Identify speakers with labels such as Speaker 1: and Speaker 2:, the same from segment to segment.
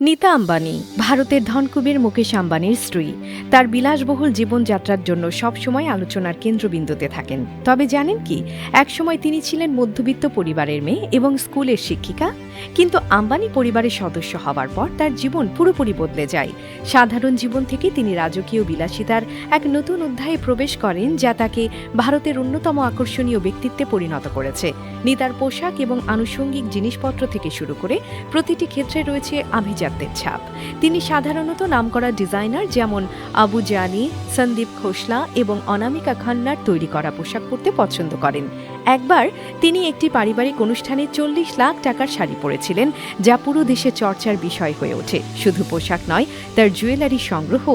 Speaker 1: নীতা আম্বানি, ভারতের ধনকুবের মুকেশ আম্বানির স্ত্রী। তার বিলাসবহুল জীবনযাত্রার জন্য সবসময় আলোচনার কেন্দ্রবিন্দুতে থাকেন। তবে জানেন কি, একসময় তিনি ছিলেন মধ্যবিত্ত পরিবারের মেয়ে এবং স্কুলের শিক্ষিকা। কিন্তু আম্বানি পরিবারের সদস্য হওয়ার পর তার জীবন পুরোপুরি বদলে যায়। সাধারণ জীবন থেকে তিনি রাজকীয় বিলাসিতার এক নতুন অধ্যায়ে প্রবেশ করেন, যা তাকে ভারতের অন্যতম আকর্ষণীয় ব্যক্তিত্বে পরিণত করেছে। নিতার পোশাক এবং আনুষঙ্গিক জিনিসপত্র থেকে শুরু করে প্রতিটি ক্ষেত্রে রয়েছে আভিজাত্যের ছাপ। তিনি সাধারণত নামকরা ডিজাইনার যেমন আবু জানি, সন্দীপ খোসলা এবং অনামিকা খান্নার তৈরি করা পোশাক পরতে পছন্দ করেন। একবার তিনি একটি পারিবারিক অনুষ্ঠানে চল্লিশ লাখ টাকার শাড়ি পরেছিলেন যা পুরো দেশে চর্চার বিষয় হয়ে ওঠে। শুধু পোশাক নয়, তার জুয়েলারি সংগ্রহ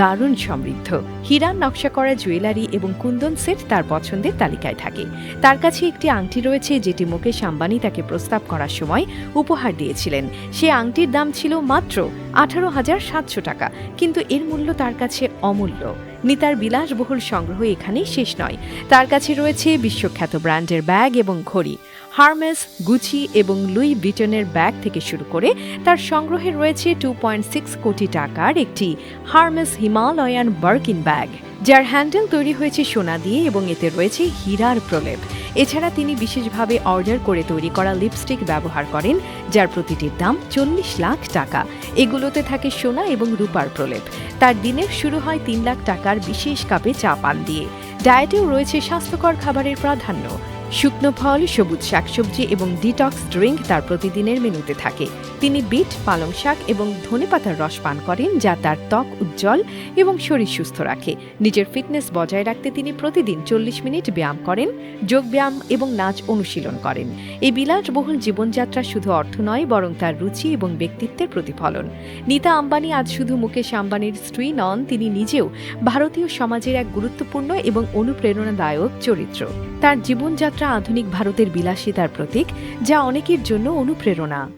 Speaker 1: দারুণ সমৃদ্ধ। হীরার নকশা করা জুয়েলারি এবং কুন্দন সেট তার পছন্দের তালিকায় থাকে। তার কাছে একটি আংটি রয়েছে, যেটি মুকেশ আম্বানি তাকে প্রস্তাব করার সময় উপহার দিয়েছিলেন। সে আংটির দাম ছিল মাত্র আঠারো হাজার সাতশো টাকা, কিন্তু এর মূল্য তার কাছে অমূল্য। নিতার বিলাসবহুল সংগ্রহ এখানেই শেষ নয়। তার কাছে রয়েছে বিশ্বখ্যাত ব্র্যান্ডের ব্যাগ এবং ঘড়ি। হার্মেস, গুচি এবং লুই ব্রিটনের ব্যাগ থেকে শুরু করে তার সংগ্রহে রয়েছে টু পয়েন্ট সিক্স কোটি টাকার একটি হার্মেস হিমালয়ান বার্কিন ব্যাগ, যার হ্যান্ডেল তৈরি হয়েছে সোনা দিয়ে এবং এতে রয়েছে হীরার প্রলেপ। এছাড়া তিনি বিশেষভাবে অর্ডার করে তৈরি করা লিপস্টিক ব্যবহার করেন, যার প্রতিটির দাম চল্লিশ লাখ টাকা। এগুলোতে থাকে সোনা এবং রূপার প্রলেপ। তার দিনের শুরু হয় তিন লাখ টাকার বিশেষ কাপে চা পান দিয়ে। ডায়েটেও রয়েছে স্বাস্থ্যকর খাবারের প্রাধান্য। শুকনো ফল, সবুজ শাকসবজি এবং ডিটক্স ড্রিঙ্ক তার প্রতিদিনের মেনুতে থাকে। তিনি বিট, পালং শাক এবং ধনেপাতার রস পান করেন, যা তার ত্বক উজ্জ্বল এবং শরীর সুস্থ রাখে। নিজের ফিটনেস বজায় রাখতে তিনি প্রতিদিন চল্লিশ মিনিট ব্যায়াম করেন যোগব্যায়াম এবং নাচ অনুশীলন করেন। এই বিলাসবহুল জীবনযাত্রা শুধু অর্থ নয়, বরং তার রুচি এবং ব্যক্তিত্বের প্রতিফলন। নীতা আম্বানি আজ শুধু মুকেশ আম্বানির স্ত্রী নন, তিনি নিজেও ভারতীয় সমাজের এক গুরুত্বপূর্ণ এবং অনুপ্রেরণাদায়ক চরিত্র। তার জীবনযাত্রা আধুনিক ভারতের বিলাসিতার প্রতীক যা অনেকের জন্য অনুপ্রেরণা।